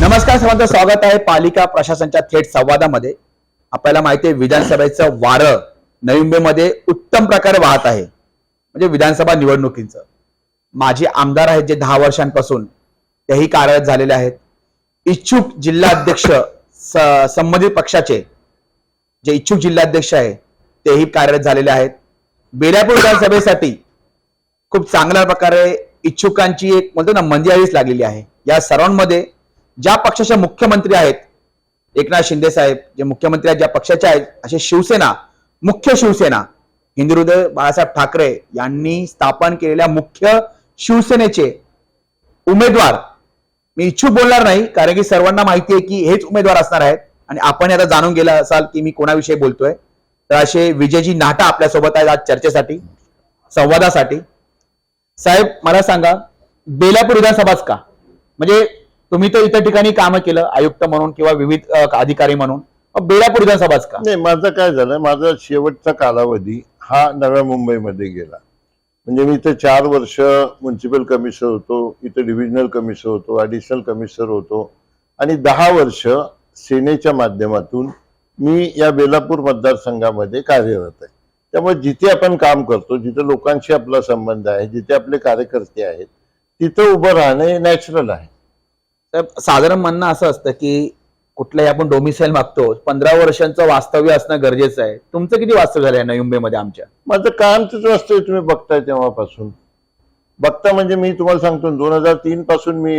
नमस्कार सर्वांचं स्वागत आहे पालिका प्रशासनच्या थेट संवादामध्ये. आपल्याला माहिती आहे विधानसभेचं वारं नोव्हेंबरमध्ये उत्तम प्रकारे वाहत आहे. म्हणजे विधानसभा निवडणुकीचं. माझे आमदार आहेत जे दहा वर्षांपासून तेही कार्यरत झालेले आहेत. इच्छुक जिल्हाध्यक्ष संबंधित पक्षाचे जे इच्छुक जिल्हाध्यक्ष आहे तेही कार्यरत झालेले आहेत. बेलापूर विधानसभेसाठी खूप चांगल्या प्रकारे इच्छुकांची एक म्हणतो ना मंदी लागलेली आहे. या सर्वांमध्ये ज्या पक्षाचे मुख्यमंत्री आहेत एकनाथ शिंदे साहेब जे मुख्यमंत्री आहेत ज्या पक्षाचे आहेत असे शिवसेना मुख्य शिवसेना हिंदुहृदय बाळासाहेब ठाकरे यांनी स्थापन केलेल्या मुख्य शिवसेनेचे उमेदवार मी इच्छुक बोलणार नाही कारण की सर्वांना माहिती आहे की हेच उमेदवार असणार आहेत आणि आपण आता जाणून गेला असाल की मी कोणाविषयी बोलतोय. तर असे विजयजी नाटा आपल्यासोबत आहेत आज चर्चेसाठी संवादासाठी. साहेब मला सांगा बेलापूर विधानसभाच का? म्हणजे तुम्ही तर इतर ठिकाणी काम केलं आयुक्त म्हणून किंवा विविध अधिकारी म्हणून. बेळापूर बेलापूर विधानसभाच का? नाही माझं काय झालं माझा शेवटचा कालावधी हा नव्या मुंबईमध्ये गेला. म्हणजे मी इथे चार वर्ष म्युन्सिपल कमिशनर होतो इथे डिव्हिजनल कमिशनर होतो ॲडिशनल कमिशनर होतो आणि दहा वर्ष सेनेच्या माध्यमातून मी या बेलापूर मतदारसंघामध्ये कार्यरत आहे. त्यामुळे जिथे आपण काम करतो जिथे लोकांशी आपला संबंध आहे जिथे आपले कार्यकर्ते आहेत तिथं उभं राहणे नॅचरल आहे. तर साधारण म्हणणं असं असतं की कुठलाही आपण डोमिसाईल मागतो पंधरा वर्षांचं वास्तव्य असणं गरजेचं आहे. तुमचं किती वास्तव्य झालंय नवी मुंबईमध्ये आमच्या? माझं कामच वास्तव तुम्ही बघताय तेव्हापासून. बघता म्हणजे मी तुम्हाला सांगतो दोन हजार तीन पासून मी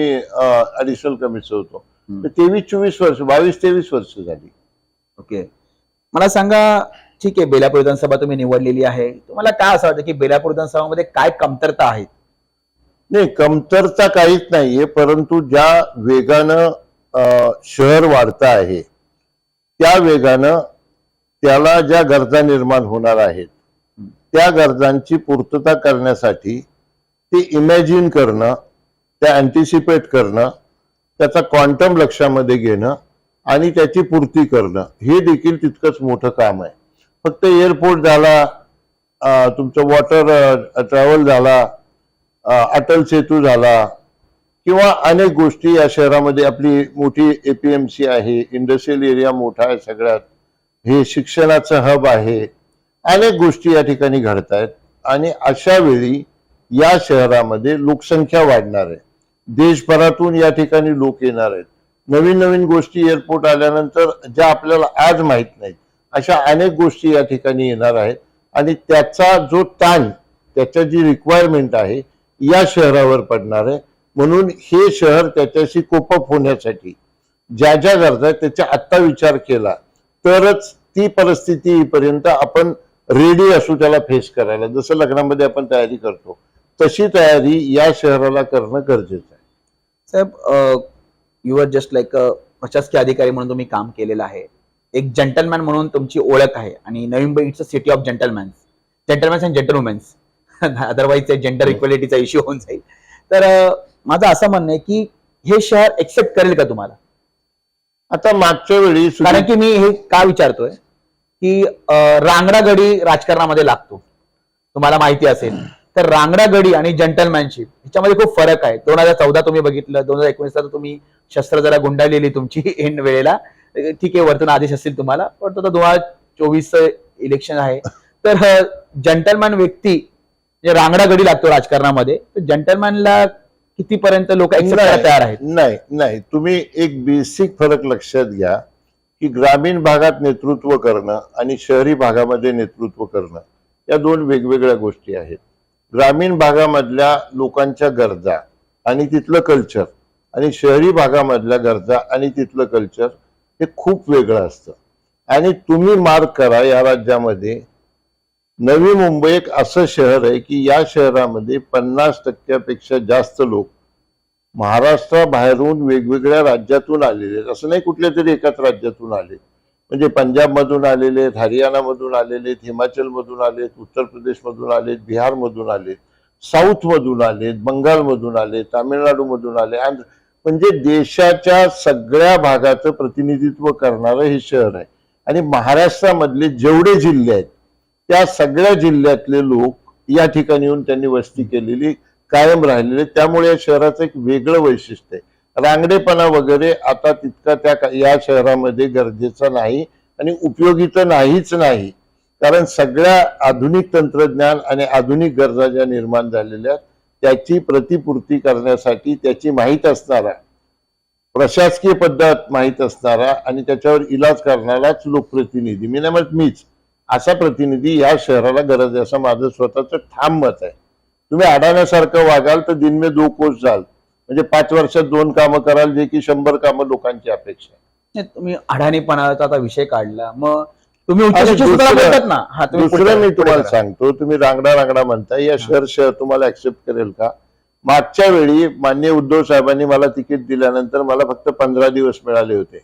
ऍडिशनल कमिशनर होतो. तर तेवीस चोवीस वर्ष बावीस तेवीस वर्ष झाली. ओके. मला सांगा ठीक आहे बेलापूर विधानसभा तुम्ही निवडलेली आहे. तुम्हाला काय असं वाटतं की बेलापूर विधानसभामध्ये काय कमतरता आहेत नाही कमतरता काहीच नाहीये परंतु ज्या वेगानं शहर वाढतं आहे त्या वेगानं त्याला ज्या गरजा निर्माण होणार आहेत त्या गरजांची पूर्तता करण्यासाठी ते इमॅजिन करणं त्या अँटिसिपेट करणं त्याचा क्वांटम लक्षामध्ये घेणं आणि त्याची पूर्ती करणं हे देखील तितकंच मोठं काम आहे. फक्त एअरपोर्ट झाला तुमचं वॉटर ट्रॅव्हल झाला अटल सेतू झाला किंवा अनेक गोष्टी या शहरामध्ये आपली मोठी एपीएमसी आहे इंडस्ट्रियल एरिया मोठा आहे सगळ्यात. हे शिक्षणाचं हब आहे. अनेक गोष्टी या ठिकाणी घडत आहेत आणि अशा वेळी या शहरामध्ये लोकसंख्या वाढणार आहे. देशभरातून या ठिकाणी लोक येणार आहेत. नवीन नवीन गोष्टी एअरपोर्ट आल्यानंतर ज्या आपल्याला आज माहीत नाहीत अशा अनेक गोष्टी या ठिकाणी येणार आहेत. आणि त्याचा जो ताण त्याच्या जी रिक्वायरमेंट आहे या शहरावर पडणार आहे. म्हणून हे शहर त्याच्याशी कोपअप होण्यासाठी ज्या ज्या गरजा आहेत त्याचा आत्ता विचार केला तरच ती परिस्थिती येईपर्यंत आपण रेडी असू त्याला फेस करायला. जसं लग्नामध्ये आपण तयारी करतो तशी तयारी या शहराला करणं गरजेचं आहे. साहेब यू आर जस्ट लाईक प्रशासकीय अधिकारी म्हणून तुम्ही काम केलेलं आहे. एक जंटलमॅन म्हणून तुमची ओळख आहे. आणि Navi Mumbai it's a city of gentlemans gentlemans and gentlewomens otherwise gender इक्वेलिटीचा issue होऊन जाईल. तर माझं असं म्हणणं आहे की हे शहर एक्सेप्ट करेल का तुम्हाला? आता मागच्या वेळी कारण की मी हे का विचारतोय? की अ, रांगडा गडी राजकारणामध्ये लागतो. तुम्हाला माहिती असेल. तर रांगडा गडी आणि जंटलमॅनशिप ह्याच्यामध्ये खूप फरक आहे. दोन हजार चौदा तुम्ही बघितलं दोन हजार एकोणीसला तुम्ही शस्त्र जरा गुंडाळलेली तुमची एंड वेळेला. ठीक आहे वरतून आदेश असतील तुम्हाला. पण दोन हजार चोवीस इलेक्शन आहे. तर जंटलमॅन व्यक्ती जे रांगडा गडी लागतो राजकारणामध्ये तर जंटलमॅनला कितीपर्यंत लोक तयार आहेत? नाही नाही. तुम्ही एक बेसिक फरक लक्षात घ्या की ग्रामीण भागात नेतृत्व करणं आणि शहरी भागामध्ये नेतृत्व करणं या दोन वेगवेगळ्या गोष्टी आहेत. ग्रामीण भागामधल्या लोकांच्या गरजा आणि तिथलं कल्चर आणि शहरी भागामधल्या गरजा आणि तिथलं कल्चर हे खूप वेगळं असतं. आणि तुम्ही मार्क करा या राज्यामध्ये नवी मुंबई एक असं शहर आहे की या शहरामध्ये पन्नास टक्क्यापेक्षा जास्त लोक महाराष्ट्राबाहेरून वेगवेगळ्या राज्यातून आलेले आहेत. असं नाही कुठल्या तरी एकाच राज्यातून आले म्हणजे पंजाबमधून आलेले आहेत हरियाणामधून आलेले आहेत हिमाचलमधून आलेत उत्तर प्रदेशमधून आलेत बिहारमधून आलेत साऊथमधून आलेत बंगालमधून आले तामिळनाडूमधून आले आंध्र म्हणजे देशाच्या सगळ्या भागाचं प्रतिनिधित्व करणारं हे शहर आहे. आणि महाराष्ट्रामधले जेवढे जिल्हे आहेत त्या सगळ्या जिल्ह्यातले लोक या ठिकाणी येऊन त्यांनी वस्ती केलेली कायम राहिलेले. त्यामुळे या शहराचं एक वेगळं वैशिष्ट्य आहे. रांगडेपणा वगैरे आता तितका त्या या शहरामध्ये गरजेचा नाही आणि उपयोगी तर नाहीच नाही. कारण सगळ्या आधुनिक तंत्रज्ञान आणि आधुनिक गरजा ज्या निर्माण झालेल्या त्याची प्रतिपूर्ती करण्यासाठी त्याची माहीत असणारा प्रशासकीय पद्धत माहीत असणारा आणि त्याच्यावर इलाज करणाराच लोकप्रतिनिधी. मी नाही म्हणत मीच. असा प्रतिनिधी या शहराला गरज आहे असं माझं स्वतःचं ठाम मत आहे. तुम्ही अडाण्यासारखं वागाल तर दिन में दो कोस जाल. म्हणजे पाच वर्षात दोन कामं कराल जे की शंभर कामं लोकांची अपेक्षा आहे. तुम्ही अडाणीपणाचा आता विषय काढला. मग तुम्ही दुसरं- मी तुम्हाला. सांगतो तुम्ही रांगडा रांगडा म्हणताय या शहर शहर तुम्हाला ऍक्सेप्ट करेल का? मागच्या वेळी मान्य उद्धव साहेबांनी मला तिकीट दिल्यानंतर मला फक्त पंधरा दिवस मिळाले होते.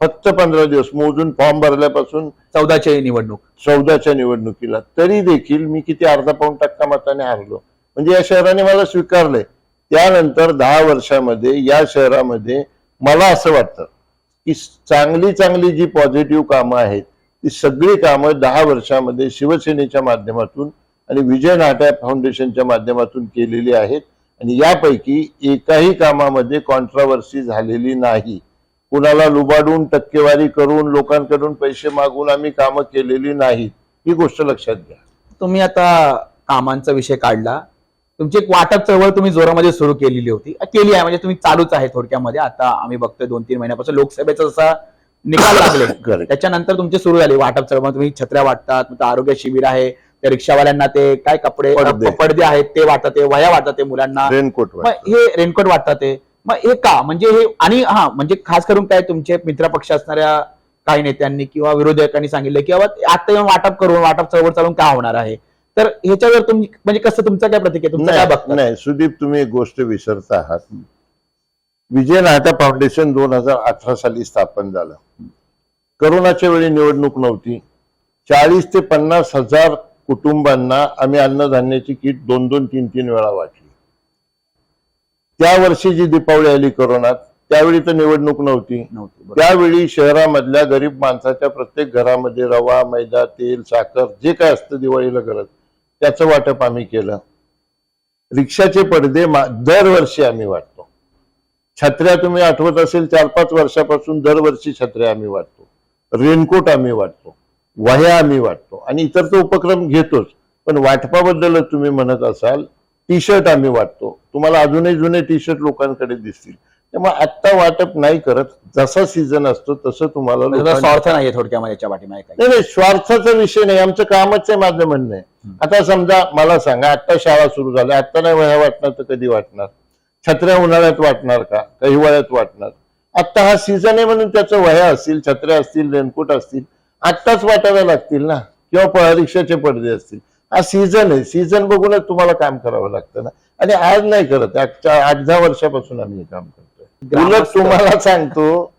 फक्त पंधरा दिवस. मोजून फॉर्म भरल्यापासून चौदाची निवडणूक. चौदाच्या निवडणुकीला. तरी देखील मी किती अर्धा पाऊन टक्का मताने हारलो. म्हणजे या शहराने मला स्वीकारलंय त्यानंतर दहा वर्षामध्ये या शहरामध्ये मला असं वाटतं की चांगली चांगली जी पॉझिटिव्ह कामं आहेत ती सगळी कामं दहा वर्षामध्ये शिवसेनेच्या माध्यमातून आणि विजय नाट्या फाउंडेशनच्या माध्यमातून केलेली आहेत. आणि यापैकी एकाही कामामध्ये कॉन्ट्रावर्सी झालेली नाही. कुणाला लुबाडून टक्केवारी करून लोकांकडून पैसे मागून आम्ही कामं केलेली नाहीत. ही गोष्ट लक्षात घ्या. तुम्ही आता कामांचा विषय काढला. तुमची एक वाटप चळवळ तुम्ही जोरामध्ये सुरू केलेली होती. केली आहे. म्हणजे तुम्ही चालूच आहे थोडक्यामध्ये. आता आम्ही बघतोय दोन तीन महिन्यापासून लोकसभेचा जसा निकाल लागले. त्याच्यानंतर तुमची सुरू झाली वाटप चळवळ. तुम्ही छत्र्या वाटतात आरोग्य शिबिर आहे. त्या रिक्षावाल्यांना ते काय कपडे पडदे. पडदे आहेत ते वाटतात ते वया वाटतात ते मुलांना. रेनकोट मग हे रेनकोट वाटतात ते मग हे का? म्हणजे हे आणि हा म्हणजे खास करून काय तुमचे मित्र पक्ष असणाऱ्या काही नेत्यांनी किंवा विरोधकांनी सांगितलं की बाबा आता येऊन वाटप करून वाटप चळवळ चालून काय होणार आहे? तर ह्याच्यावर तुम्ही म्हणजे कसं तुमचं काय प्रतिक्रिया? तुमचं काय नाही बघता नाही सुदीप तुम्ही एक गोष्ट विसरता आहात. विजय नाटा फाउंडेशन दोन हजार अठरा साली स्थापन झालं. करोनाच्या वेळी निवडणूक नव्हती. चाळीस ते पन्नास हजार कुटुंबांना आम्ही अन्नधान्याची किट दोन दोन तीन तीन वेळा वाटली त्या वर्षी जी दीपावली आली करोनात त्यावेळी तर निवडणूक नव्हती. त्यावेळी शहरामधल्या गरीब माणसाच्या प्रत्येक घरामध्ये रवा मैदा तेल साखर जे काय असतं दिवाळीला गरज त्याचं वाटप आम्ही केलं. रिक्षाचे पडदे मा- दरवर्षी आम्ही वाटतो. छत्र्या तुम्ही आठवत असेल चार पाच वर्षापासून दरवर्षी छत्र्या आम्ही वाटतो. रेनकोट आम्ही वाटतो. वह्या आम्ही वाटतो. आणि इतर तो उपक्रम घेतोच. पण वाटपाबद्दलच तुम्ही म्हणत असाल टी शर्ट आम्ही वाटतो. तुम्हाला अजूनही जुने टी शर्ट लोकांकडे दिसतील. त्यामुळे आत्ता वाटप नाही करत. जसा सीझन असतो तसं तुम्हाला म्हणजे स्वार्थ नाहीये थोडक्यामध्ये नाही नाही स्वार्थाचा विषय नाही. आमचं कामच आहे माझं म्हणणं आहे. आता समजा मला सांगा आता शाळा सुरू झाल्या. आता नाही वह्या वाटणार तर कधी वाटणार? छत्र्या उन्हाळ्यात वाटणार का? हिवाळ्यात वाटणार? आता हा सीझन आहे म्हणून त्याचं वह्या असतील छत्र्या असतील रेनकोट असतील. आत्ताच वाटाव्या लागतील ना? किंवा प- रिक्षाचे पडदे असतील. हा सीझन आहे. सीझन बघूनच तुम्हाला काम करावं लागतं ना? आणि आज नाही करत. आजच्या आठ दहा वर्षापासून आम्ही हे काम करतोय. उलट तुम्हाला सांगतो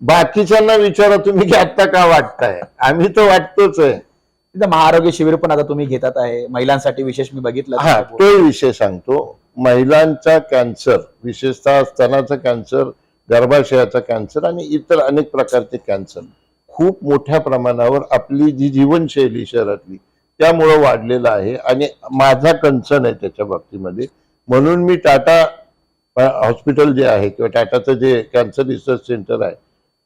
बाकीच्यांना विचारा तुम्ही की आत्ता का वाटताय. आम्ही तर वाटतोच आहे. तिथं महाआरोग्य शिबिर पण आता तुम्ही घेतात आहे. महिलांसाठी विशेष मी बघितलं हा तो विषय सांगतो. महिलांचा कॅन्सर विशेषतः स्तनाचा कॅन्सर गर्भाशयाचा कॅन्सर आणि इतर अनेक प्रकारचे कॅन्सर खूप मोठ्या प्रमाणावर आपली जी जीवनशैली शहरातली त्यामुळं वाढलेलं आहे आणि माझा कन्सर्न आहे त्याच्या बाबतीमध्ये. म्हणून मी टाटा हॉस्पिटल जे आहे किंवा टाटाचं जे कॅन्सर रिसर्च सेंटर आहे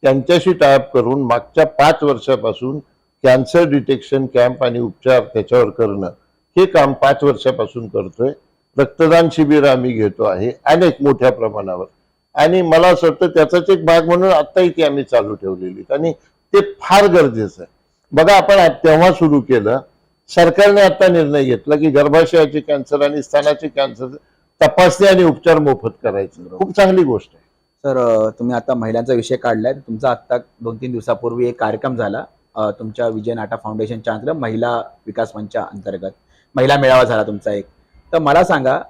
त्यांच्याशी टायअप करून मागच्या पाच वर्षापासून कॅन्सर डिटेक्शन कॅम्प आणि उपचार त्याच्यावर करणं हे काम पाच वर्षापासून करतोय. रक्तदान शिबिर आम्ही घेतो आहे अनेक मोठ्या प्रमाणावर. आणि मला असं वाटतं त्याचाच एक भाग म्हणून आत्ताही ती आम्ही चालू ठेवलेली आणि ते फार गरजेचं आहे. बघा आपण तेव्हा सुरू केलं. सरकारने आता निर्णय घेतला की गर्भाशयाचे कॅन्सर आणि स्तनाचे कॅन्सर तपासणी आणि उपचार मोफत करायचं. खूप चांगली गोष्ट आहे. अं, तुम्ही आता महिलांचा विषय काढलाय. तुमचा आता दोन तीन दिवसापूर्वी एक कार्यक्रम झाला. तुमच्या विजय नाटा फाउंडेशनच्या अंतर्गत महिला विकास मंचा अंतर्गत. महिला मेळावा झाला तुमचा एक. तर मला सांगा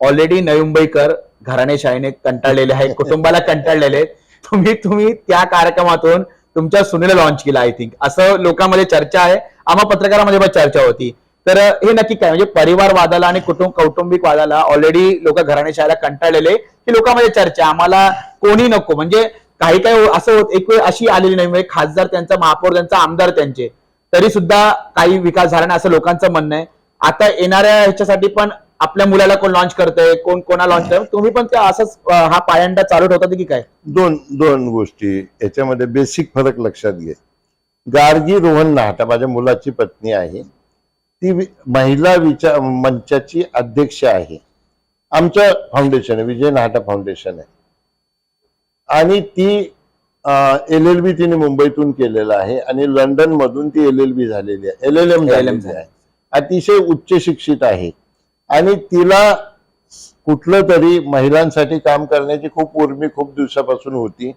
ऑलरेडी नवी मुंबईकर घराणेशाहीने कंटाळलेले आहेत कुटुंबाला कंटाळलेले आहेत. तुम्ही तुम्ही त्या कार्यक्रमातून तुमच्या सुनेला लॉन्च केला आय थिंक असं लोकांमध्ये चर्चा आहे. आम्हा पत्रकारामध्ये पण चर्चा होती. तर हे नक्की काय? म्हणजे परिवार वादाला आणि कुटुंब कौटुंबिक वादाला ऑलरेडी लोक घराण्याशाला कंटाळलेले की लोकांमध्ये चर्चा. आम्हाला कोणी नको. म्हणजे काही काही असं होत एक वेळ अशी आलेली नाही. म्हणजे खासदार त्यांचा महापौर त्यांचा आमदार त्यांचे. तरी सुद्धा काही विकास झाला नाही असं लोकांचं म्हणणं आहे. आता येणाऱ्या ह्याच्यासाठी पण आपल्या मुलाला कोण लॉन्च करतंय कोण कोणा लॉन्च करतंय? तुम्ही पण ते असंच हा पायंडा चालू ठेवतात की काय? दोन दोन गोष्टी. याच्यामध्ये बेसिक फरक लक्षात घे. गार्गी रोहन नाहटा माझ्या मुलाची पत्नी आहे ती महिला विचार मंचाची अध्यक्ष आहे. आमचं फाउंडेशन आहे विजय नाहटा फाउंडेशन आहे. आणि ती एल एल बी तिने मुंबईतून केलेलं आहे आणि लंडन मधून ती एल एल बी झालेली आहे. एल एल एम झालेली झाली. आहे. अतिशय उच्च शिक्षित आहे. आणि तिला कुठलं तरी महिलांसाठी काम करण्याची खूप उर्मी खूप दिवसापासून होती.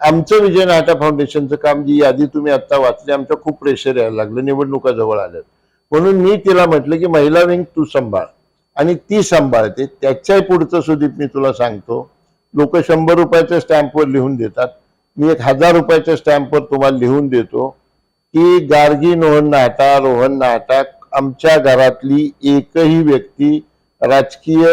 आमचं विजय नाटा फाउंडेशनचं काम जी यादी तुम्ही आत्ता वाचली आमचं खूप प्रेशर यायला लागलं निवडणुका जवळ आल्यात. म्हणून मी तिला म्हटलं की महिला विंग तू सांभाळ. आणि ती सांभाळते. त्याच्याही पुढचं सुदीप मी तुला सांगतो. लोक शंभर रुपयाच्या स्टॅम्पवर लिहून देतात. मी एक हजार रुपयाच्या स्टॅम्पवर तुम्हाला लिहून देतो की गार्गी नोहन नाटा रोहन नाटा आमच्या घरातली एकही व्यक्ती राजकीय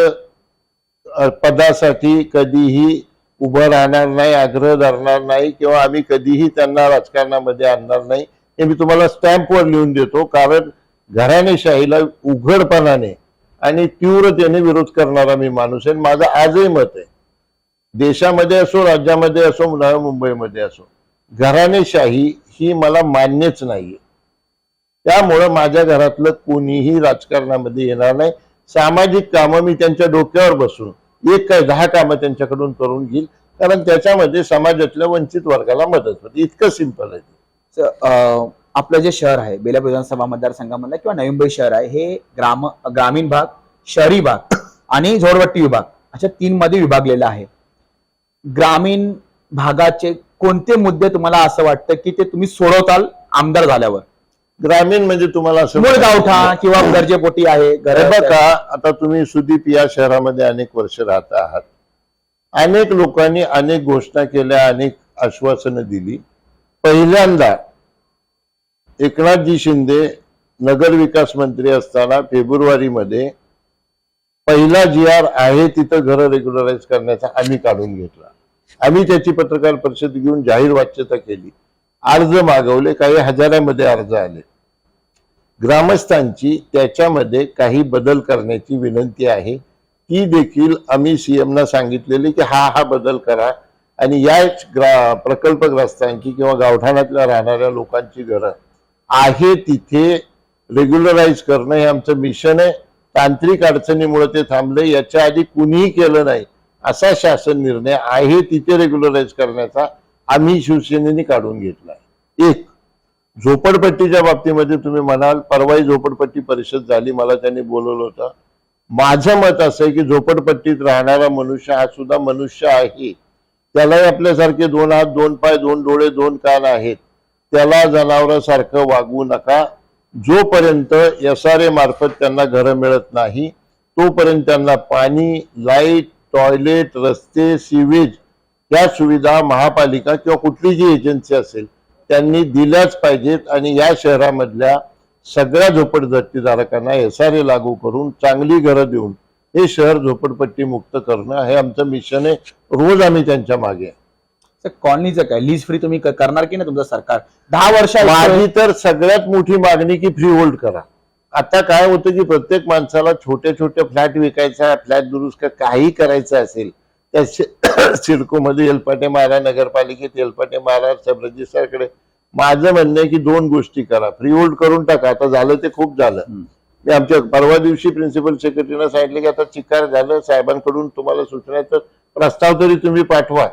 पदासाठी कधीही उभं राहणार नाही आग्रह धरणार नाही किंवा आम्ही कधीही त्यांना राजकारणामध्ये आणणार नाही. हे मी तुम्हाला स्टॅम्पवर लिहून देतो कारण घराणेशाहीला उघडपणाने आणि तीव्रतेने विरोध करणारा मी माणूस आहे माझं आजही मत आहे. देशामध्ये असो राज्यामध्ये असो नव्या मुंबईमध्ये असो घराणेशाही ही मला मान्यच नाहीये. त्यामुळं माझ्या घरातलं कोणीही राजकारणामध्ये येणार नाही. सामाजिक कामं मी त्यांच्या डोक्यावर बसून एक काय दहा कामं त्यांच्याकडून करून घेईल. कारण त्याच्यामध्ये समाजातल्या वंचित वर्गाला मदत होते. इतकं सिंपल आहे ते. आपलं जे शहर आहे बेला विधानसभा मतदारसंघामधलं किंवा नवी मुंबई शहर आहे हे ग्राम ग्रामीण भाग शहरी भाग आणि झोडवट्टी विभाग अशा तीन मध्ये विभागलेलं आहे. ग्रामीण भागाचे कोणते मुद्दे तुम्हाला असं वाटतं की ते तुम्ही सोडवताल आमदार झाल्यावर? ग्रामीण म्हणजे तुम्हाला असं मूळ गावठा किंवा गरजेपोटी आहे बघा आता तुम्ही सुदीप या शहरामध्ये अनेक वर्ष राहत आहात. अनेक लोकांनी अनेक घोषणा केल्या अनेक आश्वासनं दिली. पहिल्यांदा एकनाथजी शिंदे नगर विकास मंत्री असताना फेब्रुवारीमध्ये पहिला जी आर आहे तिथं घरं रेग्युलराईज करण्याचा आम्ही काढून घेतला. आम्ही त्याची पत्रकार परिषद घेऊन जाहीर वाच्यता केली. अर्ज मागवले काही हजारामध्ये अर्ज आले. ग्रामस्थांची त्याच्यामध्ये काही बदल करण्याची विनंती आहे. ती देखील आम्ही सीएमना सांगितलेली की हा हा बदल करा आणि या ग्रा प्रकल्पग्रस्तांची किंवा गावठाणातल्या राहणाऱ्या लोकांची घरं आहे. तिथे रेग्युलराईज करणं हे आमचं मिशन आहे. तांत्रिक अडचणीमुळे ते थांबले याच्या आधी कुणीही केलं नाही असा शासन निर्णय आहे. तिथे रेग्युलराईज करण्याचा आम्ही शिवसेनेने काढून घेतला एक झोपडपट्टीच्या बाबतीमध्ये तुम्ही म्हणाल परवाही झोपडपट्टी परिषद झाली मला त्यांनी बोलवलं होतं. माझं मत असं आहे की झोपडपट्टीत राहणारा मनुष्य हा सुद्धा मनुष्य आहे. त्यालाही आपल्यासारखे दोन हात दोन पाय दोन डोळे दोन कान आहेत. त्याला जनावरांसारखं वागवू नका. जोपर्यंत एस आर ए मार्फत त्यांना घरं मिळत नाही तोपर्यंत त्यांना पाणी लाइट टॉयलेट रस्ते सिवेज या सुविधा महापालिका किंवा कुठली जी एजन्सी असेल त्यांनी दिल्याच पाहिजेत आणि या शहरामधल्या सगळ्या झोपडपट्टीधारकांना एस आर ए लागू करून चांगली घरं देऊन हे शहर झोपडपट्टी मुक्त करणं हे आमचं मिशन आहे. रोज आम्ही त्यांच्या मागे. कॉलनीचं काय लीज फ्री तुम्ही करणार की नाही तुमचं सरकार? दहा वर्ष माझी तर सगळ्यात मोठी मागणी की फ्री होल्ड करा. आता काय होतं की प्रत्येक माणसाला छोटे छोटे फ्लॅट विकायचा फ्लॅट दुरुस्त काही करायचं असेल त्या सिडकोमध्ये एलपाटे मारा नगरपालिकेत एलपाटे मारा सब रजिस्ट्रारकडे माझं म्हणणं आहे की दोन गोष्टी करा. फ्री होल्ड करून टाका. आता झालं ते खूप झालं. मी आमच्या परवा दिवशी प्रिन्सिपल सेक्रेटरीनं सांगितलं की आता चिकार झालं. साहेबांकडून तुम्हाला सूचनाचा प्रस्ताव तरी तुम्ही पाठवा.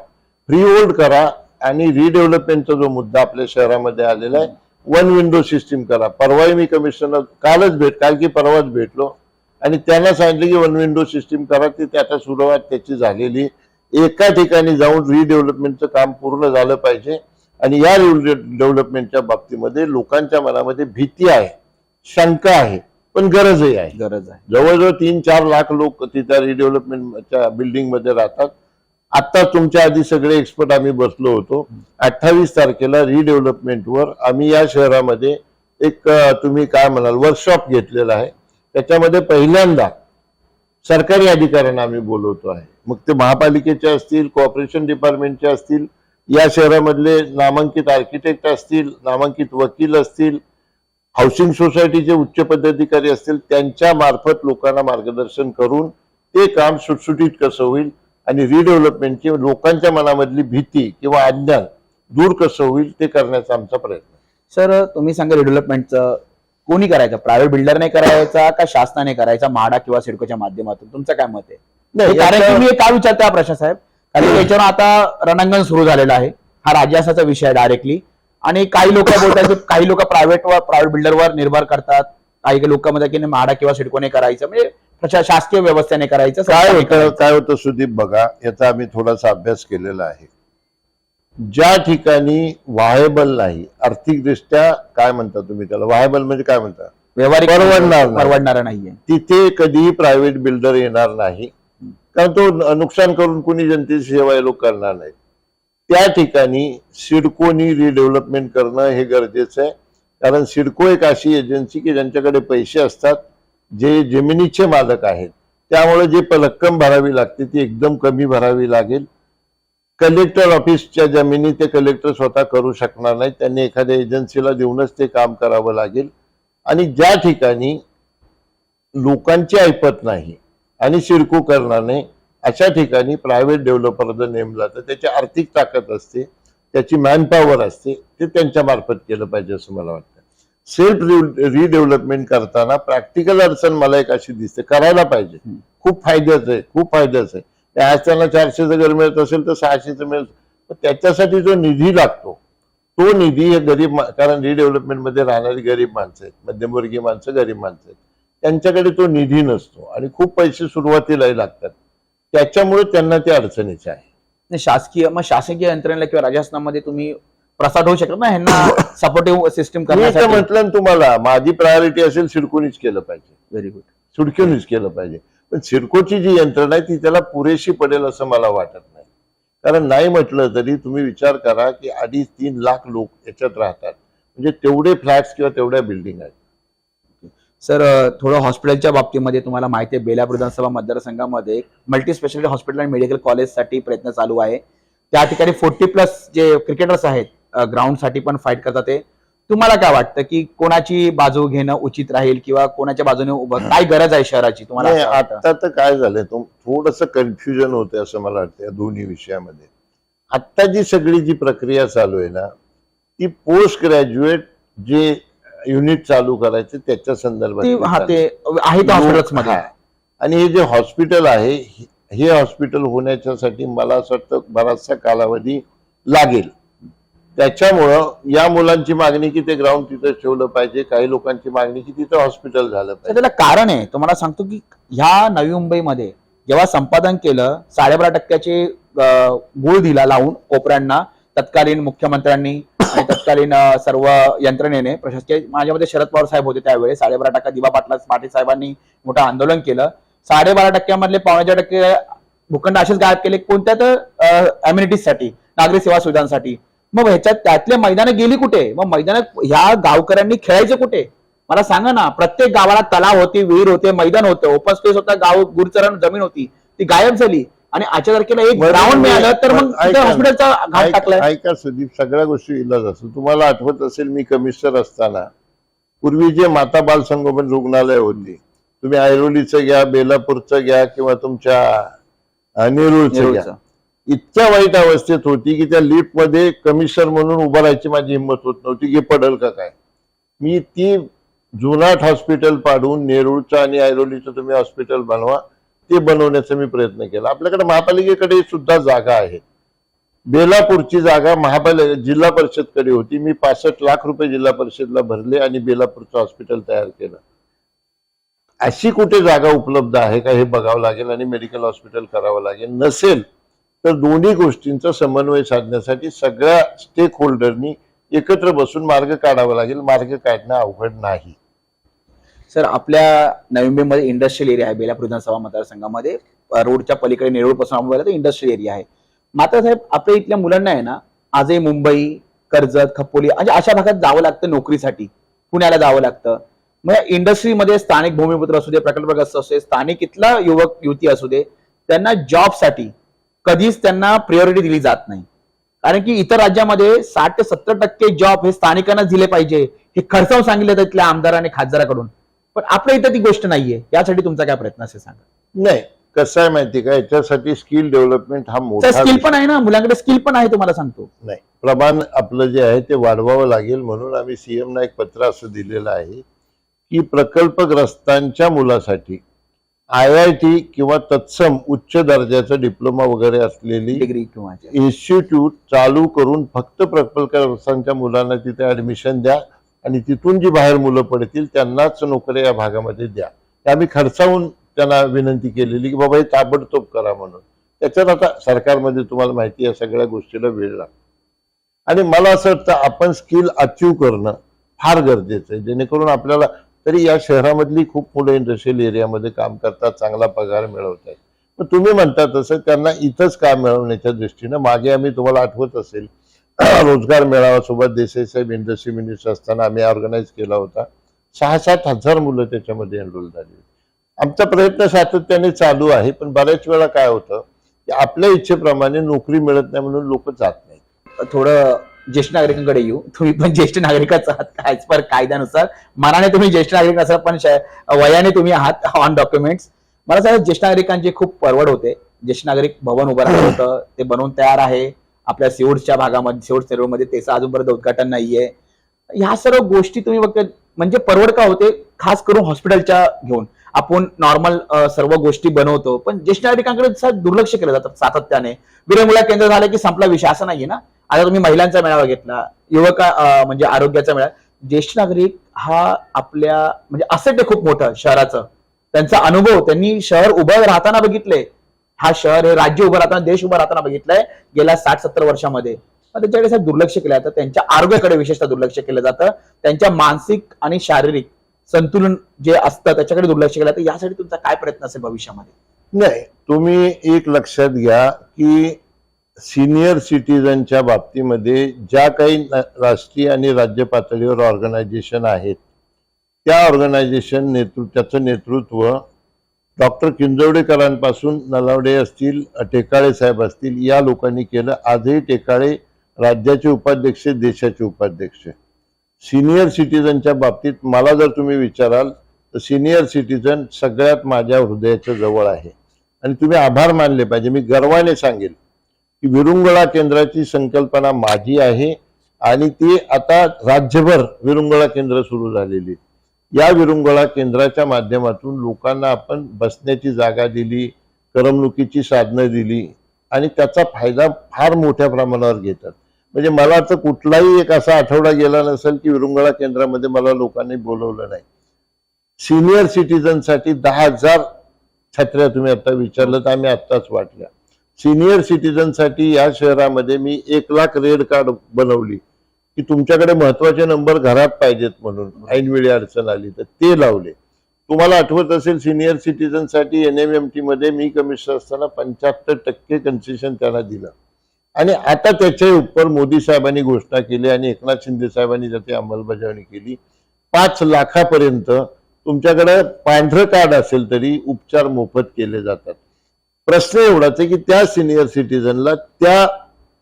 फ्री होल्ड करा आणि रिडेव्हलपमेंटचा जो मुद्दा आपल्या शहरामध्ये आलेला आहे वन विंडो सिस्टीम करा. परवाही मी कमिशनर कालच भेट काल की परवाच भेटलो. आणि त्यांना सांगितलं की वन विंडो सिस्टीम करा ती ते आता सुरुवात त्याची झालेली. एका ठिकाणी जाऊन रिडेव्हलपमेंटचं काम पूर्ण झालं पाहिजे. आणि या डेव्हलपमेंटच्या बाबतीमध्ये लोकांच्या मनामध्ये भीती आहे शंका आहे पण गरजही आहे. गरज आहे. जवळजवळ तीन चार लाख लोक तिथं रिडेव्हलपमेंटच्या बिल्डिंगमध्ये राहतात. आता तुमच्या आधी सगळे एक्सपर्ट आम्ही बसलो होतो. अठ्ठावीस तारखेला रिडेव्हलपमेंटवर आम्ही या शहरामध्ये एक तुम्ही काय म्हणाल वर्कशॉप घेतलेला आहे. त्याच्यामध्ये पहिल्यांदा सरकारी अधिकाऱ्यांना आम्ही बोलवतो आहे. मग ते महापालिकेचे असतील कॉर्पोरेशन डिपार्टमेंटचे असतील या शहरामधले नामांकित आर्किटेक्ट असतील नामांकित वकील असतील हाऊसिंग सोसायटीचे उच्च पदाधिकारी असतील त्यांच्या मार्फत लोकांना मार्गदर्शन करून ते काम सुटसुटीत कसं होईल आणि रिडेव्हलपमेंटची लोकांच्या मनामधली भीती किंवा अज्ञान दूर कसं होईल ते करण्याचा आमचा प्रयत्न सर तुम्ही सांगा रिडेव्हलपमेंटचं कोणी करायचं? प्रायव्हेट बिल्डरने करायचा का शासनाने करायचा? म्हाडा किंवा सिडकोच्या माध्यमातून. तुमचं काय मत आहे? नाही, कारण की मी काय विचारतो हा प्रश्न साहेब? कारण याच्यावर आता रणांगण सुरू झालेलं आहे. हा राज्यासाचा विषय आहे डायरेक्टली आणि काही लोक बोलतात की काही लोक प्रायव्हेट वर प्रायव्हेट बिल्डरवर निर्भर करतात. काही लोक म्हणतात की नाही, म्हाडा किंवा सिडकोने करायचं. म्हणजे शासकीय व्यवस्थेने करायचं. काय होतं. काय होतं सुदीप बघा याचा आम्ही थोडासा अभ्यास केलेला आहे. ज्या ठिकाणी व्हायबल नाही आर्थिकदृष्ट्या काय म्हणता तुम्ही त्याला? व्हायबल म्हणजे काय म्हणता? व्यावहारिक परवडणार नाही. परवडणारा नाहीये. तिथे कधीही प्रायव्हेट बिल्डर येणार नाही. कारण तो नुकसान करून कुणी जनतेची सेवा हे लोक करणार नाहीत. त्या ठिकाणी सिडकोनी रिडेव्हलपमेंट करणं हे गरजेचं आहे. कारण सिडको एक अशी एजन्सी की ज्यांच्याकडे पैसे असतात जे जमिनीचे मालक आहेत. त्यामुळे जे प- रक्कम भरावी लागते ती एकदम कमी भरावी लागेल. कलेक्टर ऑफिसच्या जमिनी ते कलेक्टर स्वतः करू शकणार नाही त्यांनी एखाद्या एजन्सीला देऊनच ते काम करावं लागेल. आणि ज्या ठिकाणी लोकांची ऐपत नाही आणि शिरकू करणार नाही अशा ठिकाणी प्रायव्हेट डेव्हलपर जर नेमला तर त्याची आर्थिक ताकद असते त्याची मॅनपॉवर असते ते त्यांच्या मार्फत केलं पाहिजे असं मला वाटतं. सेल्फ रिडेव्हलपमेंट करताना प्रॅक्टिकल अडचण मला एक अशी दिसते. करायला पाहिजे. खूप फायद्याचं आहे खूप फायद्याचं आहे. आज त्यांना चारशेचं घर मिळत असेल तर सहाशेचं पण त्याच्यासाठी जो निधी लागतो तो निधी हे गरीब कारण रिडेव्हलपमेंटमध्ये राहणारी गरीब माणसं आहेत मध्यमवर्गीय माणसं गरीब माणसं आहेत. त्यांच्याकडे तो निधी नसतो आणि खूप पैसे सुरुवातीलाही लागतात. त्याच्यामुळे त्यांना ते अडचणीचे आहे. शासकीय मग शासकीय यंत्रणेला किंवा राजस्थानामध्ये तुम्ही प्रसाद होऊ शकत ना ह्यांना सपोर्टिव्ह सिस्टम म्हटलं तुम्हाला माझी प्रायोरिटी असेल सिडकोनीच केलं पाहिजे. व्हेरी गुड सिडकोनीच केलं पाहिजे. पण सिडकोची जी यंत्रणा आहे ती त्याला पुरेशी पडेल असं मला वाटत नाही. कारण नाही म्हटलं तरी तुम्ही विचार करा की अडीच तीन लाख लोक याच्यात राहतात. म्हणजे तेवढे फ्लॅट्स किंवा तेवढ्या बिल्डिंग आहेत. सर थोडं हॉस्पिटलच्या बाबतीमध्ये तुम्हाला माहिती आहे बेला विधानसभा मतदारसंघामध्ये मल्टी स्पेशालिटी हॉस्पिटल आणि मेडिकल कॉलेजसाठी प्रयत्न चालू आहे. त्या ठिकाणी फोर्टी प्लस जे क्रिकेटर्स आहेत ग्राउंडसाठी पण फाईट करतात ते. तुम्हाला काय वाटतं की कोणाची बाजू घेणं उचित राहील किंवा कोणाच्या बाजूने उभं काय गरज आहे शहराची तुम्हाला नाही असं वाटतं? आता तर काय झालंय थोडस कन्फ्युजन होतंय असं मला वाटतं या दोन्ही विषयामध्ये आता जी सगळी जी प्रक्रिया चालू आहे ना ती पोस्ट ग्रॅज्युएट जे युनिट चालू करायचे त्याच्या संदर्भात ती हा आहे त्या हॉस्पिटल्समध्ये हा. आणि हे जे हॉस्पिटल आहे हे- हे हॉस्पिटल होण्याच्यासाठी मला असं वाटतं बराचसा कालावधी लागेल त्याच्यामुळं या मुलांची मागणी की ते ग्राउंड तिथं ठेवलं पाहिजे काही लोकांची मागणी की तिथं हॉस्पिटल झालं तर पाहिजे. त्याला कारण आहे. तुम्हाला सांगतो की ह्या नवी मुंबईमध्ये जेव्हा संपादन केलं साडेबारा टक्क्याचे गुळ दिला लावून कोपऱ्यांना तत्कालीन मुख्यमंत्र्यांनी आणि तत्कालीन सर्व यंत्रणेने प्रशासकीय माझ्यामध्ये शरद पवार साहेब होते त्यावेळेस साडेबारा टक्का दिवा पाटला पाटील साहेबांनी मोठं आंदोलन केलं. साडेबारा टक्क्यामधले पावणे टक्के भूखंड असेच गायब केले. कोणत्या तर अम्युनिटीजसाठी नागरी सेवा सुविधांसाठी. मग ह्याच्यात त्यातले मैदानं गेली कुठे? मग मैदानात ह्या गावकऱ्यांनी खेळायचं कुठे? मला सांगा ना प्रत्येक गावाला तलाव होती विहीर होते मैदान होतं ओपन स्पेस होता गाव गुरचरण जमीन होती ती गायब झाली. आणि आजच्या तारखेला एक ग्राउंड मिळालं तर मग. हॉस्पिटलचा घाट टाकलाय. ऐका सुदीप सगळ्या गोष्टी इलाज असतो. तुम्हाला आठवत असेल मी कमिशनर असताना. पूर्वी जे माता बाल संगोपन रुग्णालय होती तुम्ही ऐरोलीचं घ्या बेलापूरचं घ्या किंवा तुमच्या नेरूळचं घ्या. इतक्या वाईट अवस्थेत होती की त्या लिफ्टमध्ये कमिशनर म्हणून उभं राहायची माझी हिंमत होत नव्हती की पडेल का काय. मी ती जुनाट हॉस्पिटल पाडून नेरूळचं आणि ऐरोलीचं तुम्ही हॉस्पिटल बनवा ते बनवण्याचा मी प्रयत्न केला. आपल्याकडे महापालिकेकडे सुद्धा जागा आहे. बेलापूरची जागा महापालिका जिल्हा परिषदकडे होती. मी पासष्ट लाख रुपये जिल्हा परिषदला भरले आणि बेलापूरचं हॉस्पिटल तयार केलं. अशी कुठे जागा उपलब्ध आहे का हे बघावं लागेल आणि मेडिकल हॉस्पिटल करावं लागेल. नसेल तर दोन्ही गोष्टींचा समन्वय साधण्यासाठी सगळ्या स्टेक होल्डरनी एकत्र बसून मार्ग काढावा लागेल. मार्ग काढणं अवघड नाही. सर आपल्या नोव्हेंबरमध्ये इंडस्ट्रियल एरिया आहे बेलापूर विधानसभा मतदारसंघामध्ये. रोडच्या पलीकडे नेरूळपासून तर इंडस्ट्रियल एरिया आहे. मात्र साहेब आपल्या इथल्या मुलांना आहे ना आजही मुंबई कर्जत खपोली म्हणजे अशा भागात जावं लागतं नोकरीसाठी. पुण्याला जावं लागतं. मग इंडस्ट्रीमध्ये स्थानिक भूमिपुत्र असू दे प्रकल्पग्रस्त असू दे स्थानिक इथला युवक युवती असू दे त्यांना जॉबसाठी कधीच त्यांना प्रियोरिटी दिली जात नाही. कारण की इतर राज्यामध्ये साठ ते सत्तर टक्के जॉब हे स्थानिकांनाच दिले पाहिजे हे खर्चावून सांगितलं तिथल्या आमदार आणि खासदाराकडून. पण आपल्या इथं ती गोष्ट नाहीये. यासाठी तुमचा काय प्रयत्न असेल सांगा. नाही कसं आहे माहिती का? याच्यासाठी स्किल डेव्हलपमेंट हा मोठा स्किल पण आहे ना. मुलांकडे स्किल पण आहे तुम्हाला सांगतो. नाही प्रमाण आपलं जे आहे ते वाढवावं लागेल म्हणून आम्ही सीएमना एक पत्र असं दिलेलं आहे की प्रकल्पग्रस्तांच्या मुलासाठी आय आय टी किंवा तत्सम उच्च दर्जाचं डिप्लोमा वगैरे असलेली डिग्री किंवा इन्स्टिट्यूट चालू करून फक्त प्रकल्पग्रस्तांच्या मुलांना तिथे ऍडमिशन द्या आणि तिथून जी बाहेर मुलं पडतील त्यांनाच नोकऱ्या या भागामध्ये द्या. आम्ही खर्चावून त्यांना विनंती केलेली की बाबा हे ताबडतोब करा म्हणून. त्याच्यात आता सरकारमध्ये तुम्हाला माहिती आहे सगळ्या गोष्टीला वेळ लागतो. आणि मला असं वाटतं आपण स्किल अचीव करणं फार गरजेचं आहे. जेणेकरून आपल्याला तरी या शहरामधली खूप मुलं इंडस्ट्रियल एरियामध्ये काम करतात चांगला पगार मिळवत आहेत पण तुम्ही म्हणता तसं त्यांना इथंच काम मिळवण्याच्या दृष्टीनं मागे आम्ही तुम्हाला आठवत असेल रोजगार मेळावा सोबत देसाई साहेब इंडस्ट्री मिनिस्टर असताना आम्ही ऑर्गनाईज केला होता. सहा सात हजार मुलं त्याच्यामध्ये एनरोल झाली आमचा प्रयत्न सातत्याने चालू आहे पण बऱ्याच वेळा काय होतं की आपल्या इच्छेप्रमाणे नोकरी मिळत नाही म्हणून लोक जात नाही थोडं ज्येष्ठ नागरिकांकडे येऊ. तुम्ही पण ज्येष्ठ नागरिकच आहात ऍज पर कायद्यानुसार. मनाने तुम्ही ज्येष्ठ नागरिक असाल पण वयाने तुम्ही आहात ऑन डॉक्युमेंट्स मला सांगा ज्येष्ठ नागरिकांची खूप परवड होते. ज्येष्ठ नागरिक भवन उभं राहिलं होतं ते बनवून तयार आहे. आपल्या सिओडच्या भागामध्ये सिओड सेरोमध्ये त्याचं अजूनपर्यंत उद्घाटन नाहीये. ह्या सर्व गोष्टी तुम्ही बघता म्हणजे परवड का होते? खास करून हॉस्पिटलच्या घेऊन. आपण नॉर्मल सर्व गोष्टी बनवतो. पण ज्येष्ठ नागरिकांकडे दुर्लक्ष केलं जातं सातत्याने. विरंगुळा केंद्र झालं की संपला विषय. असं नाहीये ना? आता तुम्ही महिलांचा मेळावा घेतला युवक म्हणजे आरोग्याचा मेळावा ज्येष्ठ नागरिक हा आपल्या म्हणजे असेट आहे खूप मोठं शहराचं त्यांचा अनुभव त्यांनी शहर उभं राहताना बघितले हा शहर हे राज्य उभं राहताना देश उभं राहताना बघितलंय गेल्या साठ सत्तर वर्षामध्ये. त्याच्याकडे साहेब दुर्लक्ष केलं जातं त्यांच्या आरोग्याकडे विशेषतः दुर्लक्ष केलं जातं त्यांच्या मानसिक आणि शारीरिक संतुलन जे असतं त्याच्याकडे दुर्लक्ष केलं जातं. यासाठी तुमचा काय प्रयत्न असेल भविष्यामध्ये? नाही तुम्ही एक लक्षात घ्या की सिनियर सिटीजनच्या बाबतीमध्ये ज्या काही राष्ट्रीय आणि राज्य पातळीवर ऑर्गनायझेशन आहेत त्या ऑर्गनायझेशन नेतृत्वाचं त्याचं नेतृत्व डॉक्टर किंजवडेकरांपासून नलावडे असतील टेकाळे साहेब असतील या लोकांनी केलं. आजही टेकाळे राज्याचे उपाध्यक्ष देशाचे उपाध्यक्ष सिनियर सिटीजनच्या बाबतीत मला जर तुम्ही विचाराल तर सिनियर सिटीजन सगळ्यात माझ्या हृदयाच्या जवळ आहे. आणि तुम्ही आभार मानले पाहिजे. मी गर्वाने सांगेल की विरुंगळा केंद्राची संकल्पना माझी आहे आणि ती आता राज्यभर विरुंगळा केंद्र सुरू झालेली या विरुंगळा केंद्राच्या माध्यमातून लोकांना आपण बसण्याची जागा दिली करमणुकीची साधनं दिली आणि त्याचा फायदा फार मोठ्या प्रमाणावर घेतात. म्हणजे मला तर कुठलाही एक असा आठवडा गेला नसेल की विरुंगळा केंद्रामध्ये मला लोकांनी बोलवलं नाही. सिनियर सिटीजनसाठी दहा हजार छत्र्या तुम्ही आता विचारलं तर आम्ही आत्ताच वाटल्या. सिनियर सिटीजनसाठी या शहरामध्ये मी एक लाख रेड कार्ड बनवली की तुमच्याकडे महत्त्वाचे नंबर घरात पाहिजेत म्हणून. ऐनवेळी अडचण आली तर ते लावले. तुम्हाला आठवत असेल सिनियर सिटीजनसाठी एन एम एम टीमध्ये मी कमिशनर असताना पंच्याहत्तर टक्के कन्सेशन त्यांना दिलं. आणि आता त्याच्या उपर मोदी साहेबांनी घोषणा केली आणि एकनाथ शिंदे साहेबांनी त्याची अंमलबजावणी केली पाच लाखापर्यंत तुमच्याकडे पांढरं कार्ड असेल तरी उपचार मोफत केले जातात. प्रश्न एवढाच आहे की त्या सिनियर सिटीजनला त्या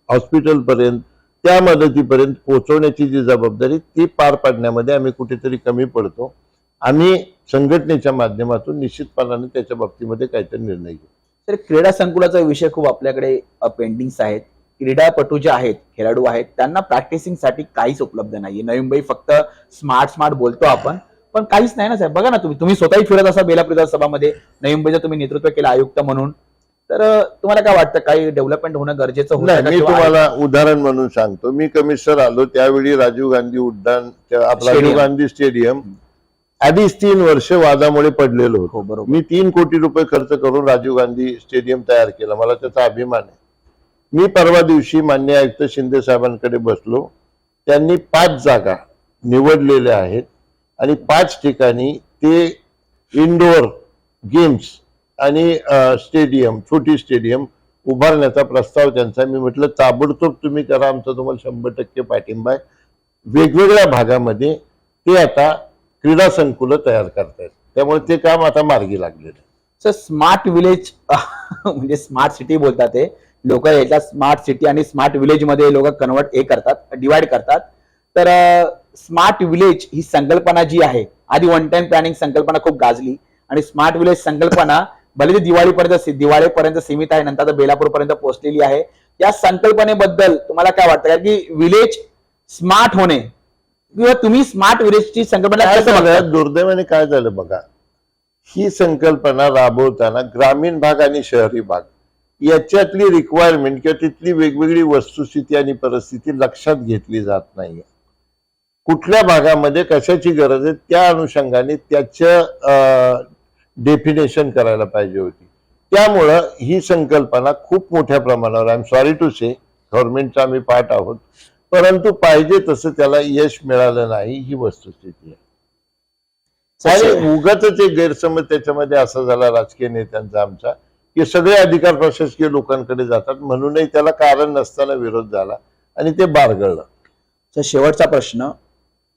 हॉस्पिटलपर्यंत त्या मदतीपर्यंत पोहोचवण्याची जी जबाबदारी ती पार पाडण्यामध्ये आम्ही कुठेतरी कमी पडतो. आम्ही संघटनेच्या माध्यमातून निश्चितपणाने त्याच्या बाबतीमध्ये काहीतरी निर्णय घेऊ. तर क्रीडा संकुलाचा विषय खूप आपल्याकडे पेंडिंग्स आहेत. क्रीडापटू जे आहेत खेळाडू आहेत त्यांना प्रॅक्टिसिंगसाठी काहीच उपलब्ध नाहीये. नवी मुंबई फक्त स्मार्ट स्मार्ट बोलतो आपण. पण काहीच नाही ना साहेब. बघा ना तुम्ही. तुम्ही स्वतःही फिरत असा बेलापूर सभामध्ये नवी मुंबईचं तुम्ही नेतृत्व केलं आयुक्त म्हणून. तर तुम्हाला काय वाटतं? काही डेव्हलपमेंट होणं गरजेचं होतं का मी किंवा तुम्हाला उदाहरण म्हणून सांगतो. मी कमिशनर आलो त्यावेळी राजीव गांधी उड्डाण आपलं राजीव. गांधी स्टेडियम अडीच तीन वर्ष वादामुळे पडलेलं होतं. हो बरोबर. मी तीन कोटी रुपये खर्च करून राजीव गांधी स्टेडियम तयार केलं. मला त्याचा अभिमान आहे. मी परवा दिवशी मान्य आयुक्त शिंदे साहेबांकडे बसलो. त्यांनी पाच जागा निवडलेल्या आहेत. आणि पाच ठिकाणी ते इंडोर गेम्स आणि स्टेडियम छोटी स्टेडियम उभारण्याचा प्रस्ताव त्यांचा. मी म्हटलं ताबडतोब तुम्ही करा आमचा तुम्हाला शंभर टक्के पाठिंबा आहे. वेगवेगळ्या भागामध्ये ते आता क्रीडा संकुलं तयार करतायत. त्यामुळे ते काम आता मार्गी लागलेलं आहे. सर स्मार्ट विलेज म्हणजे स्मार्ट सिटी बोलतात ते. लोक याच्या स्मार्ट सिटी आणि स्मार्ट विलेजमध्ये लोक कन्वर्ट हे करतात डिवाइड करतात. तर स्मार्ट विलेज ही संकल्पना जी आहे आधी वन टाइम प्लॅनिंग संकल्पना खूप गाजली. आणि स्मार्ट विलेज संकल्पना भले ती दिवाळीपर्यंत दिवाळीपर्यंत सीमित आहे नंतर बेलापूर पर्यंत पोहोचलेली आहे. या संकल्पनेबद्दल तुम्हाला काय वाटतं? कारण की विलेज स्मार्ट होणे किंवा तुम्ही स्मार्ट विलेजची संकल्पना? दुर्दैवाने काय झालं बघा? ही संकल्पना राबवताना ग्रामीण भाग आणि शहरी भाग याच्यातली रिक्वायरमेंट किंवा तिथली वेगवेगळी वस्तुस्थिती आणि परिस्थिती लक्षात घेतली जात नाहीये. कुठल्या भागामध्ये कशाची गरज आहे त्या अनुषंगाने त्याचं डेफिनेशन करायला पाहिजे होती. त्यामुळं ही संकल्पना खूप मोठ्या प्रमाणावर I am sorry to say गव्हर्नमेंटचा आम्ही पार्ट आहोत. परंतु पाहिजे तसं त्याला यश मिळालं नाही ही वस्तुस्थिती आहे. आणि उगाच एक गैरसमज त्याच्यामध्ये असा झाला राजकीय नेत्यांचा आमचा की सगळे अधिकार प्रशासकीय लोकांकडे जातात म्हणूनही त्याला कारण नसताना विरोध झाला आणि ते बारगळलं. तर शेवटचा प्रश्न.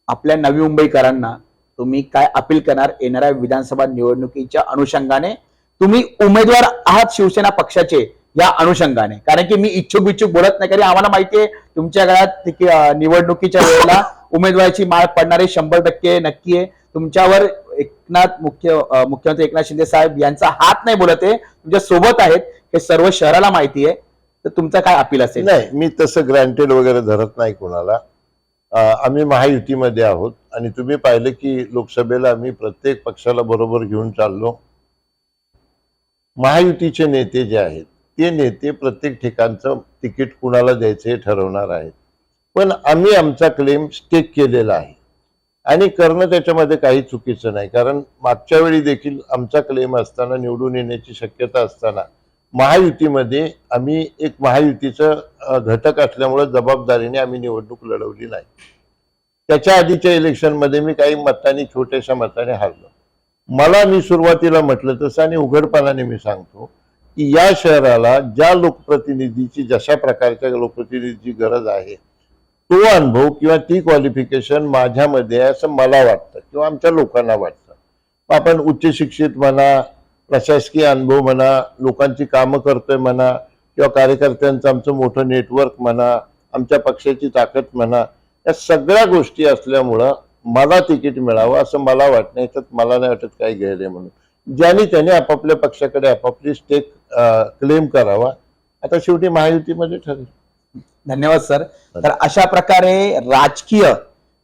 आपल्या नवी मुंबईकरांना तुम्ही काय अपील करणार? येणाऱ्या विधानसभा निवडणुकीच्या अनुषंगाने? तुम्ही उमेदवार आहात शिवसेना पक्षाचे या अनुषंगाने. कारण की मी इच्छुक बिच्छुक बोलत नाही कारण आम्हाला माहितीये तुमच्या गळ्यात निवडणुकीच्या वेळेला उमेदवाराची माळ पडणारे शंभर टक्के नक्की आहे. तुमच्यावर एकनाथ मुख्य मुख्यमंत्री एकनाथ शिंदे साहेब यांचा हात नाही बोलत आहे. तुमच्यासोबत आहेत. हे सर्व शहराला माहिती आहे. तर तुमचा काय अपील असेल? नाही मी तसं ग्रँटेड वगैरे धरत नाही कोणाला. आम्ही महायुतीमध्ये आहोत आणि तुम्ही पाहिलं की लोकसभेला आम्ही प्रत्येक पक्षाला बरोबर घेऊन चाललो. महायुतीचे नेते जे आहेत ते नेते प्रत्येक ठिकाणचं तिकीट कुणाला द्यायचं हे ठरवणार आहेत. पण आम्ही आमचा क्लेम स्टेक केलेला आहे. आणि करणं त्याच्यामध्ये काही चुकीचं नाही. कारण मागच्या वेळी देखील आमचा क्लेम असताना निवडून येण्याची शक्यता असताना महायुतीमध्ये आम्ही एक महायुतीचं घटक असल्यामुळे जबाबदारीने आम्ही निवडणूक लढवली नाही. त्याच्या आधीच्या इलेक्शनमध्ये मी काही मतांनी छोट्याशा मताने हारलो. मला मी सुरुवातीला म्हटलं तसं आणि उघडपणाने मी सांगतो की या शहराला ज्या लोकप्रतिनिधीची जशा प्रकारच्या लोकप्रतिनिधीची गरज आहे तो अनुभव किंवा ती क्वालिफिकेशन माझ्यामध्ये आहे असं मला वाटतं किंवा आमच्या लोकांना वाटतं. आपण उच्च शिक्षित म्हणा प्रशासकीय अनुभव म्हणा लोकांची कामं करतोय म्हणा किंवा कार्यकर्त्यांचं आमचं मोठं नेटवर्क म्हणा आमच्या पक्षाची ताकद म्हणा या सगळ्या गोष्टी असल्यामुळं मला तिकीट मिळावं असं मला वाटतं. याच्यात मला नाही वाटत काही गैर आहे म्हणून. ज्यांनी त्याने आपापल्या पक्षाकडे आपापली स्टेक क्लेम करावा. आता शेवटी महायुतीमध्ये ठरेल. धन्यवाद सर. तर अशा प्रकारे राजकीय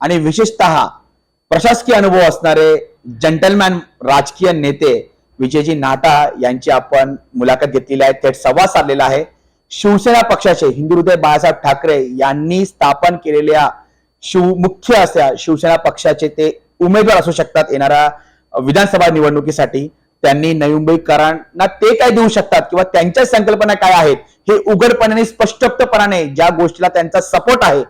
आणि विशेषतः प्रशासकीय अनुभव असणारे जंटलमॅन राजकीय नेते विजयजी नाटा यांची आपण मुलाखत घेतलेली आहे. थेट संवाद साधलेला आहे. शिवसेना पक्षाचे हिंदू हृदय बाळासाहेब ठाकरे यांनी स्थापन केलेल्या शिव मुख्य अशा शिवसेना पक्षाचे ते उमेदवार असू शकतात येणाऱ्या विधानसभा निवडणुकीसाठी. त्यांनी नवी मुंबईकरांना ते काय देऊ शकतात किंवा त्यांच्या संकल्पना काय आहेत हे उघडपणाने स्पष्टपणाने ज्या गोष्टीला त्यांचा सपोर्ट आहे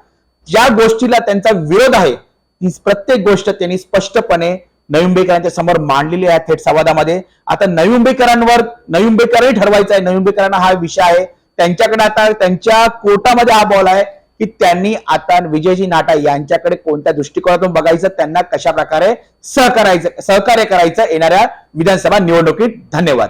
ज्या गोष्टीला त्यांचा विरोध आहे ती प्रत्येक गोष्ट त्यांनी स्पष्टपणे नवी मुंबईकरांच्या समोर मांडलेली आहे थेट संवादामध्ये. आता नवी मुंबईकरांवर नवी मुंबईकरही ठरवायचं आहे. नवी मुंबईकरांना हा विषय आहे. त्यांच्याकडे आता त्यांच्या कोर्टामध्ये हा बॉल आहे की त्यांनी आता विजयजी नाटा यांच्याकडे कोणत्या दृष्टिकोनातून बघायचं त्यांना कशा प्रकारे सहकारायचं सहकार्य करायचं येणाऱ्या विधानसभा निवडणुकीत. धन्यवाद.